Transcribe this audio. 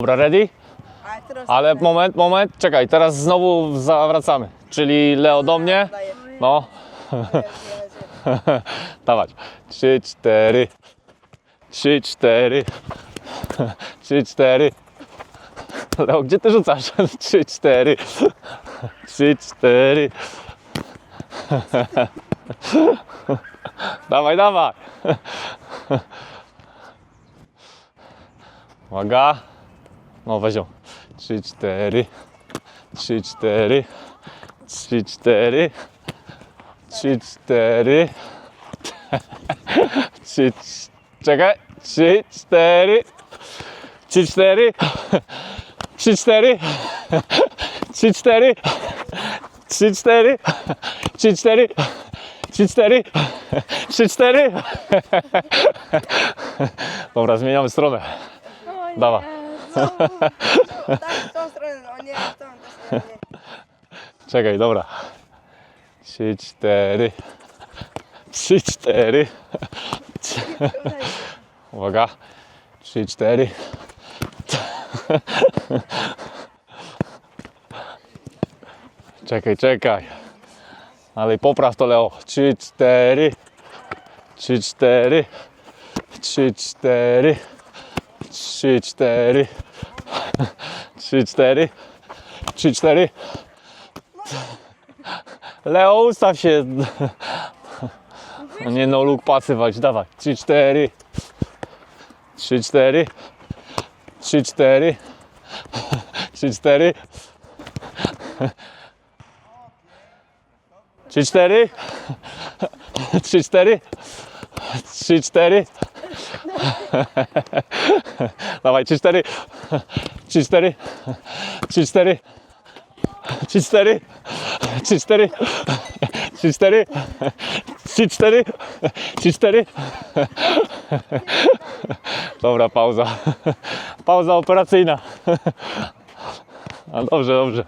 Dobra, ready? Ale moment, moment, czekaj, teraz znowu zawracamy. Czyli Leo do mnie. No, dawać. Trzy, cztery. Trzy, cztery. Trzy, cztery. Leo, gdzie ty rzucasz? Trzy, cztery. Trzy, cztery. Dawaj, dawaj. Uwaga. No weź ją. Trzy, cztery. Trzy, cztery. Trzy, cztery. Trzy, cztery. Trzy, cz- czekaj. Trzy, cztery. Trzy, cztery. Trzy, cztery. Trzy, cztery. Trzy, cztery. Trzy, cztery. Trzy, cztery. Trzy, cztery. Dobra, zmieniamy stronę. O Dawaj. znowu. Tak, w tą stronę, o nie, w tą też nie, nie. Czekaj, dobra. Trzy, cztery. Trzy, cztery. Uwaga. Trzy, cztery. Czekaj, czekaj. Ale popraw to Leo. Trzy, cztery. Trzy, cztery. Trzy, cztery. Trzy, cztery. Trzy, cztery. Trzy, cztery. Leo, ustaw się. No nie no, luk pasywać, dawaj. Trzy, cztery. Trzy, cztery. Trzy, cztery. Trzy, cztery. Trzy, cztery. Trzy, cztery. Trzy, cztery. Dawaj, trzy, cztery. Trzy, cztery. Trzy, cztery. Trzy, cztery. Trzy, cztery. Trzy, cztery. Trzy, cztery. Trzy, cztery. Dobra, pauza. Pauza operacyjna. A dobrze, dobrze.